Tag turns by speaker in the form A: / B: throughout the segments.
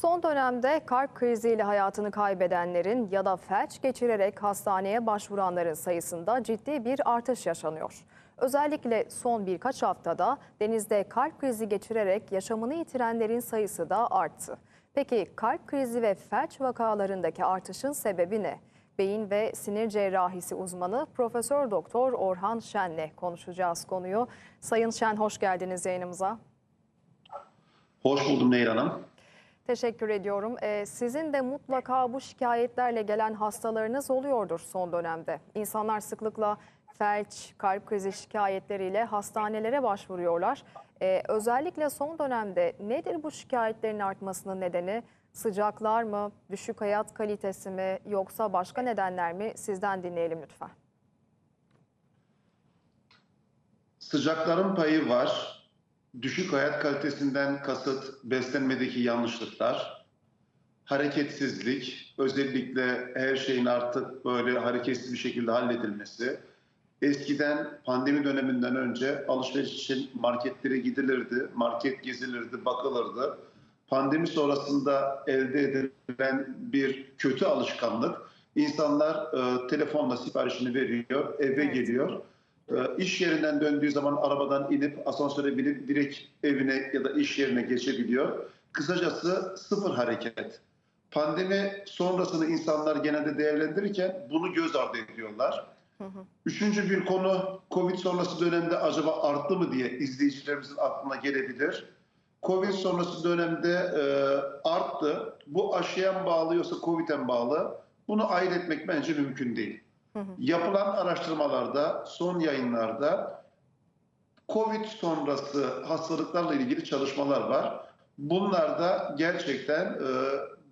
A: Son dönemde kalp kriziyle hayatını kaybedenlerin ya da felç geçirerek hastaneye başvuranların sayısında ciddi bir artış yaşanıyor. Özellikle son birkaç haftada denizde kalp krizi geçirerek yaşamını yitirenlerin sayısı da arttı. Peki kalp krizi ve felç vakalarındaki artışın sebebi ne? Beyin ve sinir cerrahisi uzmanı Profesör Doktor Orhan Şen'le konuşacağız konuyu. Sayın Şen hoş geldiniz yayınımıza.
B: Hoş buldum Nehir Hanım.
A: Teşekkür ediyorum. Ee, sizin de mutlaka bu şikayetlerle gelen hastalarınız oluyordur son dönemde. İnsanlar sıklıkla felç, kalp krizi şikayetleriyle hastanelere başvuruyorlar. Ee, özellikle son dönemde nedir bu şikayetlerin artmasının nedeni? Sıcaklar mı, düşük hayat kalitesi mi yoksa başka nedenler mi? Sizden dinleyelim lütfen.
B: Sıcakların payı var. Düşük hayat kalitesinden kasıt beslenmedeki yanlışlıklar, hareketsizlik, özellikle her şeyin artık böyle hareketsiz bir şekilde halledilmesi. Eskiden pandemi döneminden önce alışveriş için marketlere gidilirdi, market gezilirdi, bakılırdı. Pandemi sonrasında elde edilen bir kötü alışkanlık. İnsanlar e, telefonla siparişini veriyor, eve
A: Evet.
B: geliyor. E, iş yerinden döndüğü zaman arabadan inip asansöre binip direkt evine ya da iş yerine geçebiliyor. Kısacası sıfır hareket. Pandemi sonrasını insanlar genelde değerlendirirken bunu göz ardı ediyorlar.
A: Hı hı.
B: Üçüncü bir konu Covid sonrası dönemde acaba arttı mı diye izleyicilerimizin aklına gelebilir. Covid sonrası dönemde e, arttı. Bu aşıya mı bağlı yoksa Covid'e bağlı? Bunu ayırt etmek bence mümkün değil. Yapılan araştırmalarda, son yayınlarda Covid sonrası hastalıklarla ilgili çalışmalar var. Bunlarda gerçekten e,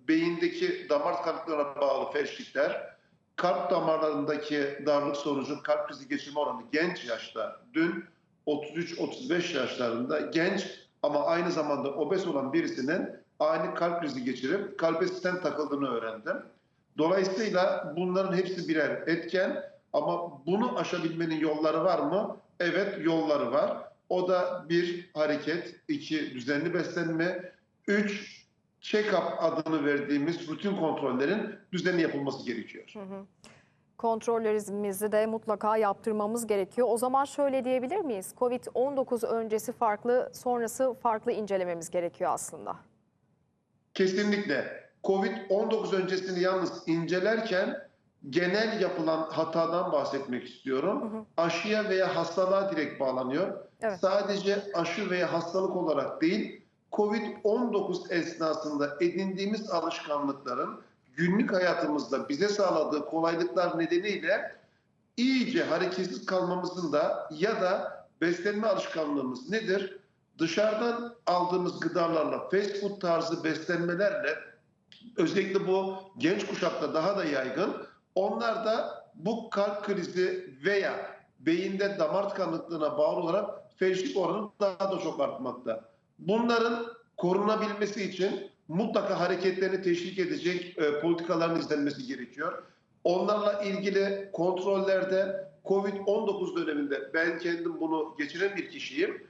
B: beyindeki damar tıkanıklarına bağlı felçlikler, kalp damarlarındaki darlık sonucu kalp krizi geçirme oranı genç yaşta, dün 33-35 yaşlarında genç ama aynı zamanda obez olan birisinin ani kalp krizi geçirip kalbe stent takıldığını öğrendim. Dolayısıyla bunların hepsi birer etken ama bunu aşabilmenin yolları var mı? Evet yolları var. O da bir hareket, iki düzenli beslenme, üç check-up adını verdiğimiz rutin kontrollerin düzenli yapılması gerekiyor.
A: Hı hı. Kontrollerimizi de mutlaka yaptırmamız gerekiyor. O zaman şöyle diyebilir miyiz? Covid-19 öncesi farklı, sonrası farklı incelememiz gerekiyor aslında.
B: Kesinlikle. Covid-19 öncesini yalnız incelerken genel yapılan hatadan bahsetmek istiyorum.
A: Hı hı.
B: Aşıya veya hastalığa direkt bağlanıyor.
A: Evet.
B: Sadece aşı veya hastalık olarak değil, Covid-19 esnasında edindiğimiz alışkanlıkların günlük hayatımızda bize sağladığı kolaylıklar nedeniyle iyice hareketsiz kalmamızın da ya da beslenme alışkanlığımız nedir? Dışarıdan aldığımız gıdalarla, fast food tarzı beslenmelerle özellikle bu genç kuşakta daha da yaygın. Onlar da bu kalp krizi veya beyinde damar tıkanıklığına bağlı olarak felçlik oranı daha da çok artmakta. Bunların korunabilmesi için mutlaka hareketlerini teşvik edecek e, politikaların izlenmesi gerekiyor. Onlarla ilgili kontrollerde Covid-19 döneminde ben kendim bunu geçiren bir kişiyim.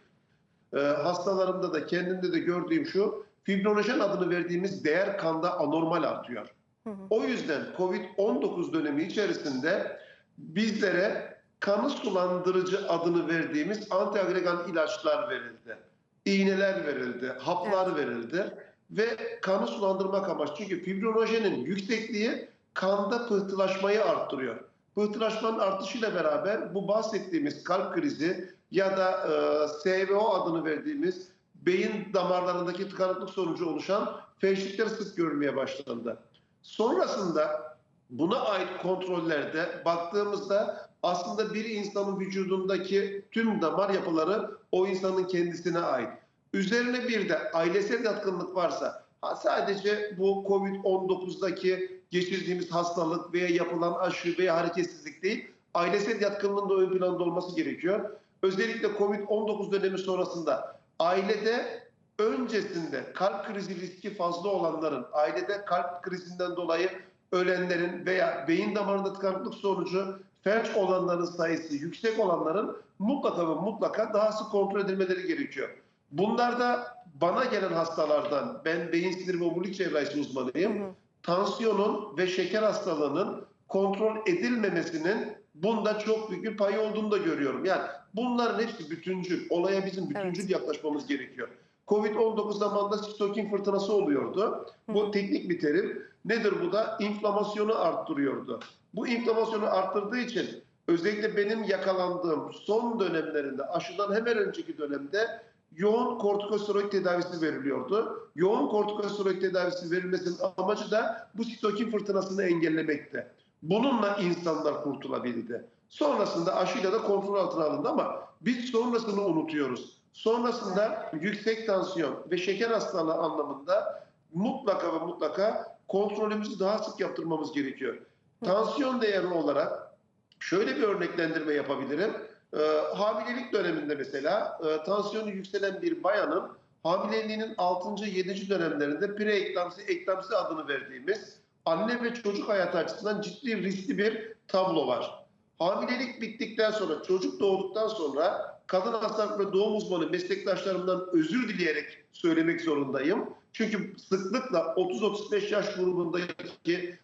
B: E, hastalarımda da kendimde de gördüğüm şu, fibrinojen adını verdiğimiz değer kanda anormal artıyor.
A: Hı hı.
B: O yüzden Covid-19 dönemi içerisinde bizlere kanı sulandırıcı adını verdiğimiz antiagregan ilaçlar verildi. İğneler verildi, haplar verildi ve kanı sulandırmak amaç. Çünkü fibrinojenin yüksekliği kanda pıhtılaşmayı arttırıyor. Pıhtılaşmanın artışıyla beraber bu bahsettiğimiz kalp krizi ya da e, SVO adını verdiğimiz beyin damarlarındaki tıkanıklık sonucu oluşan felçlikler sık görülmeye başlandı. Sonrasında buna ait kontrollerde baktığımızda aslında bir insanın vücudundaki tüm damar yapıları o insanın kendisine ait. Üzerine bir de ailesel yatkınlık varsa ha sadece bu Covid-19'daki geçirdiğimiz hastalık veya yapılan aşı veya hareketsizlik değil, ailesel yatkınlığın da ön planda olması gerekiyor. Özellikle Covid-19 dönemi sonrasında ailede öncesinde kalp krizi riski fazla olanların, ailede kalp krizinden dolayı ölenlerin veya beyin damarında tıkanıklık sonucu felç olanların sayısı yüksek olanların mutlaka ve mutlaka daha sık kontrol edilmeleri gerekiyor. Bunlarda bana gelen hastalardan, ben beyin sinir ve omurilik cerrahisi uzmanıyım, tansiyonun ve şeker hastalığının kontrol edilmemesinin bunda çok büyük bir payı olduğunu da görüyorum. Yani bunların hepsi bütüncül. Olaya bizim bütüncül yaklaşmamız gerekiyor. Covid-19 zamanında sitokin fırtınası oluyordu. Bu teknik bir terim. Nedir bu da? İnflamasyonu arttırıyordu. Bu inflamasyonu arttırdığı için özellikle benim yakalandığım son dönemlerinde aşıdan hemen önceki dönemde yoğun kortikosteroid tedavisi veriliyordu. Yoğun kortikosteroid tedavisi verilmesinin amacı da bu sitokin fırtınasını engellemekti. Bununla insanlar kurtulabildi. Sonrasında aşıyla da kontrol altına alındı ama biz sonrasını unutuyoruz. Sonrasında yüksek tansiyon ve şeker hastalığı anlamında mutlaka ve mutlaka kontrolümüzü daha sık yaptırmamız gerekiyor. Tansiyon değeri olarak şöyle bir örneklendirme yapabilirim. Ee, hamilelik döneminde mesela e, tansiyonu yükselen bir bayanın hamileliğinin 6. 7. dönemlerinde preeklamsi eklamsi adını verdiğimiz anne ve çocuk hayatı açısından ciddi riskli bir tablo var. Hamilelik bittikten sonra çocuk doğduktan sonra kadın hastalık ve doğum uzmanı meslektaşlarımdan özür dileyerek söylemek zorundayım. Çünkü sıklıkla 30-35 yaş grubundaki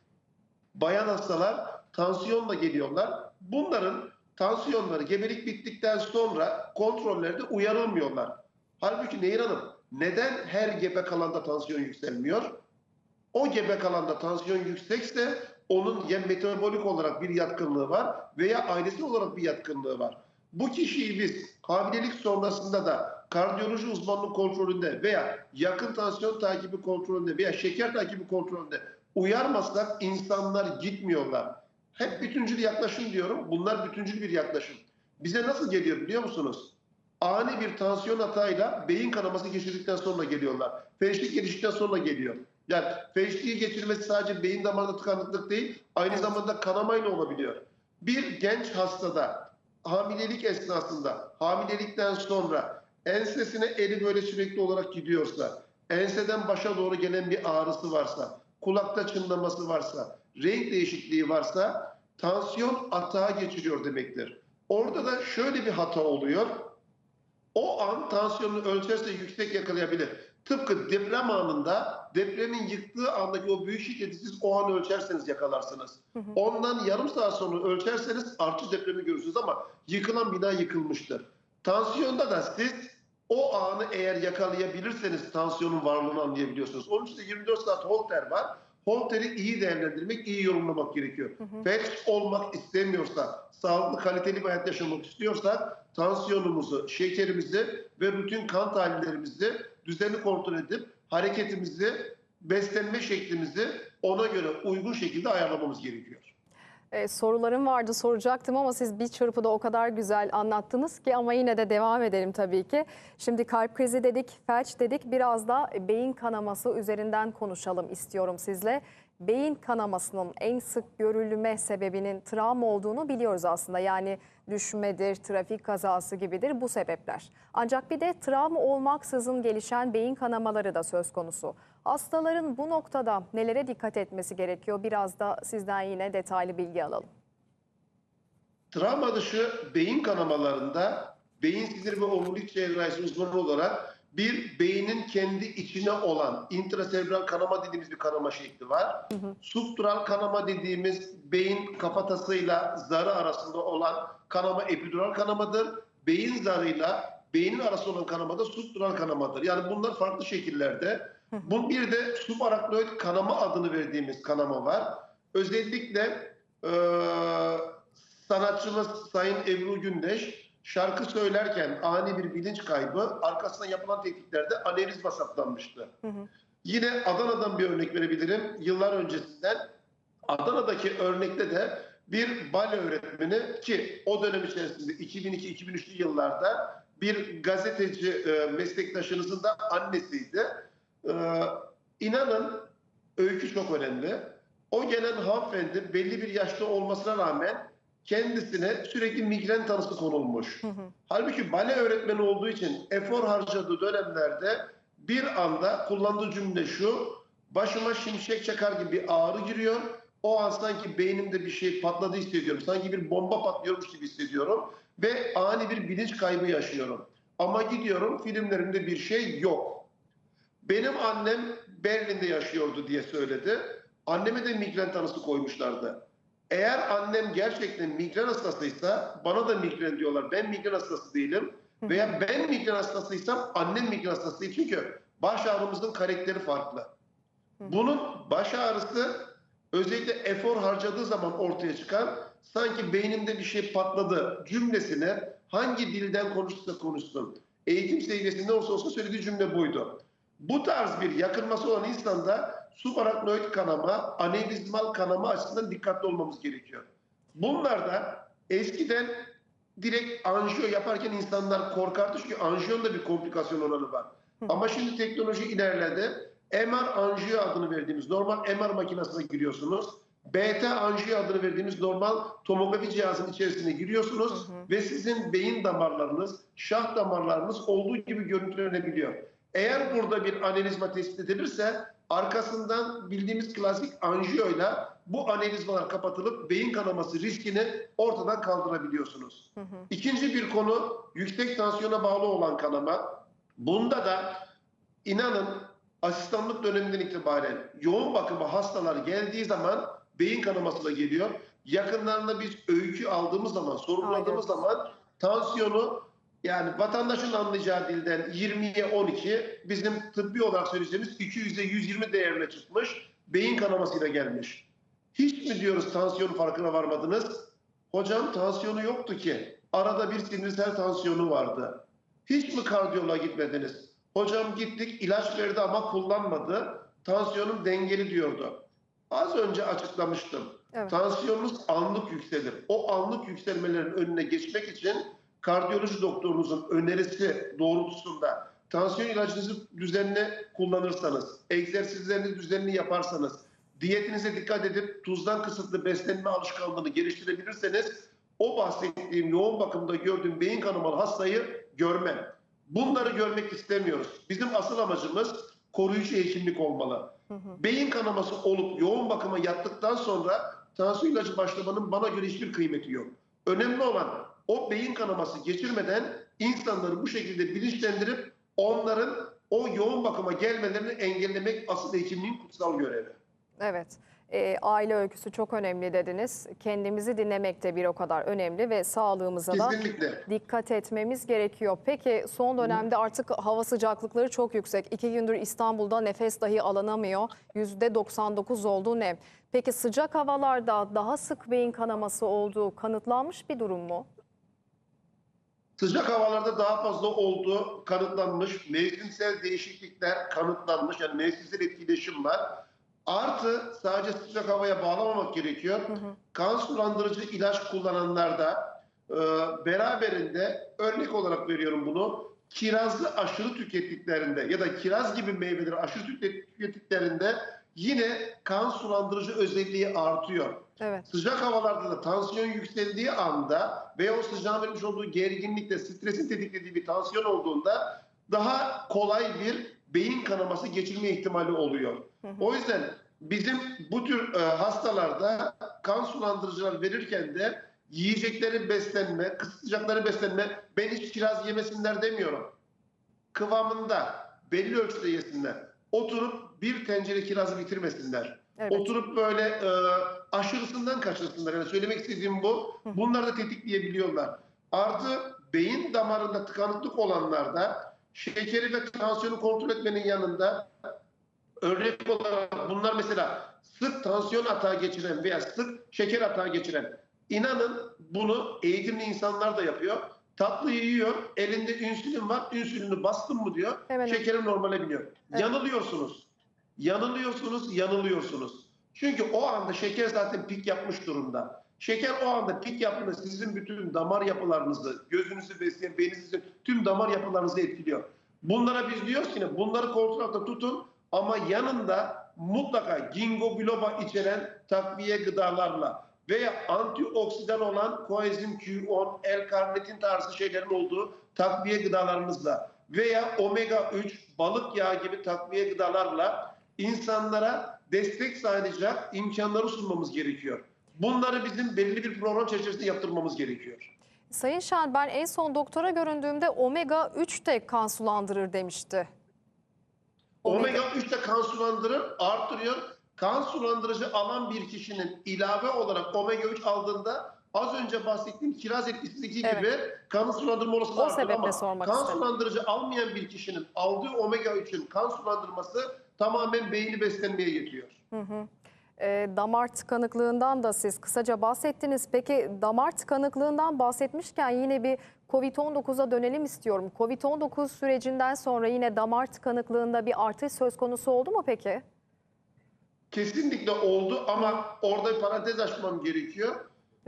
B: bayan hastalar tansiyonla geliyorlar. Bunların tansiyonları gebelik bittikten sonra kontrollerde uyarılmıyorlar. Halbuki Nehir Hanım neden her gebe kalanda tansiyon yükselmiyor? O gebe kalanda tansiyon yüksekse onun ya metabolik olarak bir yatkınlığı var veya ailesi olarak bir yatkınlığı var. Bu kişiyi biz hamilelik sonrasında da kardiyoloji uzmanlığı kontrolünde veya yakın tansiyon takibi kontrolünde veya şeker takibi kontrolünde uyarmazsak insanlar gitmiyorlar. Hep bütüncül yaklaşım diyorum. Bunlar bütüncül bir yaklaşım. Bize nasıl geliyor biliyor musunuz? Ani bir tansiyon hatayla beyin kanaması geçirdikten sonra geliyorlar. Felçlik geliştikten sonra geliyor. Yani felçliği geçirmesi sadece beyin damarında tıkanıklık değil, aynı zamanda kanamayla olabiliyor. Bir genç hastada hamilelik esnasında, hamilelikten sonra ensesine eli böyle sürekli olarak gidiyorsa, enseden başa doğru gelen bir ağrısı varsa, kulakta çınlaması varsa, renk değişikliği varsa tansiyon atağa geçiriyor demektir. Orada da şöyle bir hata oluyor. O an tansiyonunu ölçerse yüksek yakalayabilir. Tıpkı deprem anında depremin yıktığı andaki o büyük şiddeti siz o an ölçerseniz yakalarsınız. Ondan yarım saat sonra ölçerseniz artış depremi görürsünüz ama yıkılan bina yıkılmıştır. Tansiyonda da siz o anı eğer yakalayabilirseniz tansiyonun varlığını anlayabiliyorsunuz. Onun için de 24 saat holter var. Holteri iyi değerlendirmek, iyi yorumlamak gerekiyor. Felç olmak istemiyorsak, sağlıklı, kaliteli bir hayat yaşamak istiyorsak tansiyonumuzu, şekerimizi ve rutin kan tahlillerimizi düzenli kontrol edip hareketimizi, beslenme şeklimizi ona göre uygun şekilde ayarlamamız gerekiyor.
A: Ee, sorularım vardı soracaktım ama siz bir çırpıda o kadar güzel anlattınız ki ama yine de devam edelim tabii ki. Şimdi kalp krizi dedik, felç dedik biraz da beyin kanaması üzerinden konuşalım istiyorum sizle. Beyin kanamasının en sık görülme sebebinin travma olduğunu biliyoruz aslında. Yani düşmedir, trafik kazası gibidir bu sebepler. Ancak bir de travma olmaksızın gelişen beyin kanamaları da söz konusu. Hastaların bu noktada nelere dikkat etmesi gerekiyor? Biraz da sizden yine detaylı bilgi alalım.
B: Travma dışı beyin kanamalarında beyin sinir ve omurilik cerrahisi uzmanı olarak bir beynin kendi içine olan intraserebral kanama dediğimiz bir kanama şekli var. Subdural kanama dediğimiz beyin kafatasıyla zarı arasında olan kanama epidural kanamadır. Beyin zarıyla beynin arasında olan kanama da subdural kanamadır. Yani bunlar farklı şekillerde. Bu bir de subaraknoid kanama adını verdiğimiz kanama var. Özellikle eee sanatçımız Sayın Ebru Gündeş şarkı söylerken ani bir bilinç kaybı arkasından yapılan tetkiklerde anevrizma saptanmıştı. Yine Adana'dan bir örnek verebilirim. Yıllar öncesinden Adana'daki örnekte de bir bale öğretmeni ki o dönem içerisinde 2002-2003'lü yıllarda bir gazeteci e, meslektaşınızın da annesiydi. E, inanın öykü çok önemli. O gelen hanımefendi belli bir yaşta olmasına rağmen kendisine sürekli migren tanısı konulmuş. Halbuki bale öğretmeni olduğu için efor harcadığı dönemlerde bir anda kullandığı cümle şu. Başıma şimşek çakar gibi bir ağrı giriyor. O an sanki beynimde bir şey patladı hissediyorum. Sanki bir bomba patlıyormuş gibi hissediyorum. Ve ani bir bilinç kaybı yaşıyorum. Ama gidiyorum filmlerimde bir şey yok. Benim annem Berlin'de yaşıyordu diye söyledi. Anneme de migren tanısı koymuşlardı. Eğer annem gerçekten migren hastasıysa bana da migren diyorlar. Ben migren hastası değilim. Veya ben migren hastasıysam annem migren hastası değil. Çünkü baş ağrımızın karakteri farklı. Bunun baş ağrısı özellikle efor harcadığı zaman ortaya çıkan sanki beynimde bir şey patladı cümlesine hangi dilden konuşsa konuşsun. Eğitim seviyesinde olsa olsa söylediği cümle buydu. Bu tarz bir yakınması olan insanda subaraknoid kanama, anevrizmal kanama açısından dikkatli olmamız gerekiyor. Bunlar da eskiden direkt anjiyo yaparken insanlar korkardı çünkü anjiyonun da bir komplikasyon oranı var. Ama şimdi teknoloji ilerledi. MR anjiyo adını verdiğimiz normal MR makinesine giriyorsunuz. BT anjiyo adını verdiğimiz normal tomografi cihazının içerisine giriyorsunuz
A: Hı hı.
B: ve sizin beyin damarlarınız, şah damarlarınız olduğu gibi görüntülenebiliyor. Eğer burada bir anevrizma tespit edilirse arkasından bildiğimiz klasik anjiyoyla bu anevrizmalar kapatılıp beyin kanaması riskini ortadan kaldırabiliyorsunuz.
A: Hı hı.
B: İkinci bir konu yüksek tansiyona bağlı olan kanama. Bunda da inanın asistanlık döneminden itibaren yoğun bakıma hastalar geldiği zaman beyin kanaması da geliyor. Yakınlarında biz öykü aldığımız zaman, sorguladığımız zaman tansiyonu yani vatandaşın anlayacağı dilden 20'ye 12 bizim tıbbi olarak söyleyeceğimiz 200'e 120 değerine çıkmış. Beyin kanamasıyla gelmiş. Hiç mi diyoruz tansiyonu farkına varmadınız? Hocam tansiyonu yoktu ki. Arada bir sinirsel tansiyonu vardı. Hiç mi kardiyoloğa gitmediniz? Hocam gittik ilaç verdi ama kullanmadı. Tansiyonum dengeli diyordu. Az önce açıklamıştım.
A: Evet.
B: Tansiyonunuz anlık yükselir. O anlık yükselmelerin önüne geçmek için kardiyoloji doktorunuzun önerisi doğrultusunda tansiyon ilacınızı düzenli kullanırsanız, egzersizlerinizi düzenli yaparsanız, diyetinize dikkat edip tuzdan kısıtlı beslenme alışkanlığını geliştirebilirseniz o bahsettiğim yoğun bakımda gördüğüm beyin kanamalı hastayı görmem. Bunları görmek istemiyoruz. Bizim asıl amacımız koruyucu hekimlik olmalı.
A: Hı hı.
B: Beyin kanaması olup yoğun bakıma yattıktan sonra tansiyon ilacı başlamanın bana göre hiçbir kıymeti yok. Önemli olan o beyin kanaması geçirmeden insanları bu şekilde bilinçlendirip onların o yoğun bakıma gelmelerini engellemek asıl hekimliğin kutsal görevi.
A: Evet. Ee, aile öyküsü çok önemli dediniz. Kendimizi dinlemek de bir o kadar önemli ve sağlığımıza da
B: Kesinlikle.
A: dikkat etmemiz gerekiyor. Peki son dönemde artık hava sıcaklıkları çok yüksek. İki gündür İstanbul'da nefes dahi alınamıyor. %99 oldu nem. Peki sıcak havalarda daha sık beyin kanaması olduğu kanıtlanmış bir durum mu?
B: Sıcak havalarda daha fazla olduğu kanıtlanmış. Mevsimsel değişiklikler kanıtlanmış. Yani mevsimsel etkileşim var. Artı sadece sıcak havaya bağlamamak gerekiyor.
A: Hı hı.
B: Kan sulandırıcı ilaç kullananlarda e, beraberinde örnek olarak veriyorum bunu. Kirazı aşırı tükettiklerinde ya da kiraz gibi meyveleri aşırı tüket- tükettiklerinde yine kan sulandırıcı özelliği artıyor.
A: Evet.
B: Sıcak havalarda da tansiyon yükseldiği anda veya o sıcağın vermiş olduğu gerginlikle stresin tetiklediği bir tansiyon olduğunda daha kolay bir beyin kanaması geçirme ihtimali oluyor.
A: Hı hı.
B: O yüzden bizim bu tür e, hastalarda kan sulandırıcılar verirken de yiyecekleri beslenme, kısıtlayacakları beslenme, ben hiç kiraz yemesinler demiyorum. Kıvamında belli ölçüde yesinler. Oturup bir tencere kirazı bitirmesinler.
A: Evet.
B: Oturup böyle e, aşırısından kaçırsınlar. Yani söylemek istediğim bu. Bunları da tetikleyebiliyorlar. Artı beyin damarında tıkanıklık olanlarda şekeri ve tansiyonu kontrol etmenin yanında örnek olarak bunlar mesela sık tansiyon atağı geçiren veya sık şeker atağı geçiren inanın bunu eğitimli insanlar da yapıyor. Tatlı yiyor, elinde insülin var, insülini bastın mı diyor,
A: Hemen-
B: şekerim normale biniyor.
A: Evet.
B: Yanılıyorsunuz. Yanılıyorsunuz, yanılıyorsunuz. Çünkü o anda şeker zaten pik yapmış durumda. Şeker o anda pik yaptığında sizin bütün damar yapılarınızı, gözünüzü besleyen, beyninizin tüm damar yapılarınızı etkiliyor. Bunlara biz diyoruz ki bunları kontrol altında tutun ama yanında mutlaka ginkgo biloba içeren takviye gıdalarla veya antioksidan olan koenzim Q10, L-karnitin tarzı şeylerin olduğu takviye gıdalarımızla veya omega 3, balık yağı gibi takviye gıdalarla insanlara destek sağlayacak imkanları sunmamız gerekiyor. Bunları bizim belirli bir program çerçevesinde yaptırmamız gerekiyor.
A: Sayın Şen ben en son doktora göründüğümde omega 3 de kan sulandırır demişti.
B: Omega 3 de kan sulandırır, artırıyor. Kan sulandırıcı alan bir kişinin ilave olarak omega 3 aldığında az önce bahsettiğim kiraz etkisindeki
A: Evet.
B: gibi kanı sulandırma olasılığı
A: sebeple
B: ama
A: sormak
B: kan
A: istedim.
B: sulandırıcı almayan bir kişinin aldığı omega 3'ün kan sulandırması tamamen beyni beslenmeye yetiyor.
A: Ee, damar tıkanıklığından da siz kısaca bahsettiniz. Peki damar tıkanıklığından bahsetmişken yine bir Covid-19'a dönelim istiyorum. Covid-19 sürecinden sonra yine damar tıkanıklığında bir artış söz konusu oldu mu peki?
B: Kesinlikle oldu ama orada bir parantez açmam gerekiyor.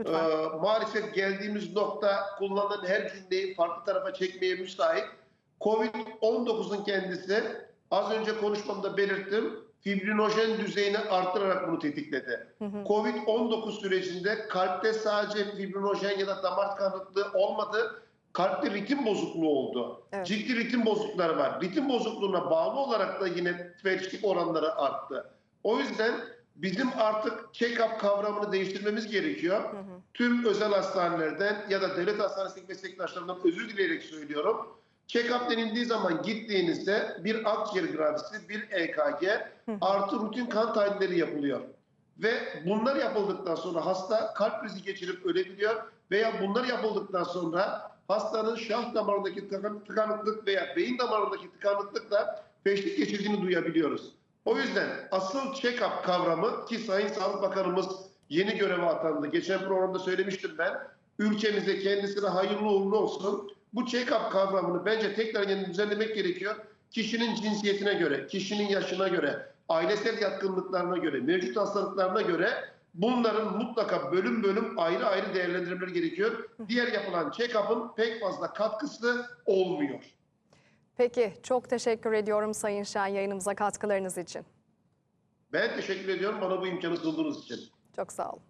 A: Lütfen.
B: Ee, maalesef geldiğimiz nokta kullanılan her cümleyi farklı tarafa çekmeye müsait. Covid-19'un kendisi az önce konuşmamda belirttim. Fibrinojen düzeyini arttırarak bunu tetikledi. Covid-19 sürecinde kalpte sadece fibrinojen ya da damar tıkanıklığı olmadı. Kalpte ritim bozukluğu oldu.
A: Evet.
B: Ciddi ritim bozuklukları var. Ritim bozukluğuna bağlı olarak da yine felçlik oranları arttı. O yüzden bizim artık check-up kavramını değiştirmemiz gerekiyor. Tüm özel hastanelerden ya da devlet hastanesindeki meslektaşlarımdan özür dileyerek söylüyorum. Check-up denildiği zaman gittiğinizde bir akciğer grafisi, bir EKG artı rutin kan tahlilleri yapılıyor. Ve bunlar yapıldıktan sonra hasta kalp krizi geçirip ölebiliyor veya bunlar yapıldıktan sonra hastanın şah damarındaki tıkan- tıkanıklık veya beyin damarındaki tıkanıklıkla feşlik geçirdiğini duyabiliyoruz. O yüzden asıl check-up kavramı ki Sayın Sağlık Bakanımız yeni göreve atandı. Geçen programda söylemiştim ben. Ülkemize kendisine hayırlı uğurlu olsun. Bu check-up kavramını bence tekrar yeniden düzenlemek gerekiyor. Kişinin cinsiyetine göre, kişinin yaşına göre, ailesel yatkınlıklarına göre, mevcut hastalıklarına göre bunların mutlaka bölüm bölüm ayrı ayrı değerlendirmeleri gerekiyor. Diğer yapılan check-up'ın pek fazla katkısı olmuyor.
A: Peki çok teşekkür ediyorum Sayın Şen yayınımıza katkılarınız için.
B: Ben teşekkür ediyorum bana bu imkanı sunduğunuz için.
A: Çok sağ olun.